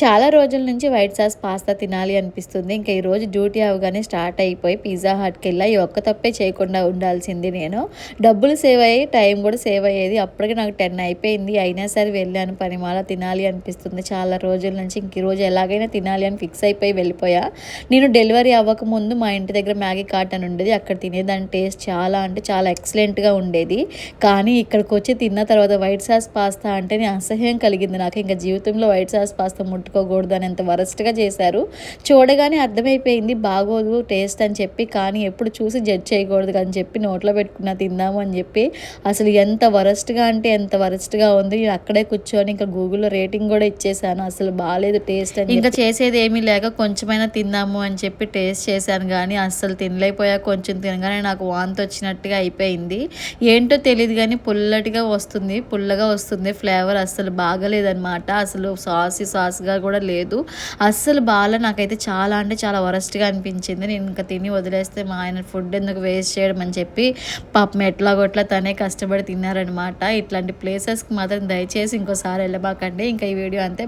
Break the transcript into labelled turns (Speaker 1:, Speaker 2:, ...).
Speaker 1: చాలా రోజుల నుంచి వైట్ సాస్ పాస్తా తినాలి అనిపిస్తుంది. ఇంకా ఈరోజు డ్యూటీ అవగానే స్టార్ట్ అయిపోయి పిజ్జా హట్కి వెళ్ళా ఈ ఒక్క తప్పే చేయకుండా ఉండాల్సింది నేను. డబ్బులు సేవ్ అయ్యి టైం కూడా సేవ్ అయ్యేది అప్పటికి నాకు టెన్ అయిపోయింది. అయినా సరే వెళ్ళాను పనిమాల తినాలి అనిపిస్తుంది. చాలా రోజుల నుంచి ఇంక ఈరోజు ఎలాగైనా తినాలి అని ఫిక్స్ అయిపోయి వెళ్ళిపోయా. నేను డెలివరీ అవ్వక ముందు మా ఇంటి దగ్గర మ్యాగీ కార్టన్ ఉండేది. అక్కడ తినేదాని టేస్ట్ చాలా అంటే చాలా ఎక్సలెంట్గా ఉండేది. కానీ ఇక్కడికి వచ్చి తిన్న తర్వాత వైట్ సాస్ పాస్తా అంటే అసహ్యం కలిగింది నాకు. ఇంకా జీవితంలో వైట్ సాస్ పాస్తా ముట్టు అని ఎంత వరస్ట్గా చేశారు. చూడగానే అర్థమైపోయింది బాగోదు టేస్ట్ అని చెప్పి కానీ ఎప్పుడు చూసి జడ్జ్ చేయకూడదు అని చెప్పి నోట్లో పెట్టుకున్నా తిందాము అని చెప్పి అసలు ఎంత వరస్ట్గా అంటే ఎంత వరస్ట్గా ఉంది. అక్కడే కూర్చొని ఇంకా గూగుల్లో రేటింగ్ కూడా ఇచ్చేసాను అసలు బాగాలేదు టేస్ట్ అని ఇంకా చేసేది ఏమీ లేక కొంచెమైనా తిందాము అని చెప్పి టేస్ట్ చేశాను కానీ అస్సలు తినలేకపోయా కొంచెం తినగానే నాకు వాంతి వచ్చినట్టుగా అయిపోయింది. ఏంటో తెలియదు కానీ పుల్లటిగా వస్తుంది పుల్లగా వస్తుంది. ఫ్లేవర్ అస్సలు బాగలేదన్నమాట. అసలు సాసి సాస్గా కూడా లేదు. అస్సలు బాగా నాకైతే చాలా అంటే చాలా వరస్ట్గా అనిపించింది. నేను ఇంకా తిని వదిలేస్తే మా ఆయన ఫుడ్ ఎందుకు వేస్ట్ చేయడం అని చెప్పి పాపం ఎట్లాగొట్లా తనే కష్టపడి తిన్నారనమాట ఇట్లాంటి ప్లేసెస్కి మాత్రం దయచేసి ఇంకోసారి వెళ్ళబాకండి. ఇంకా ఈ వీడియో అంతే.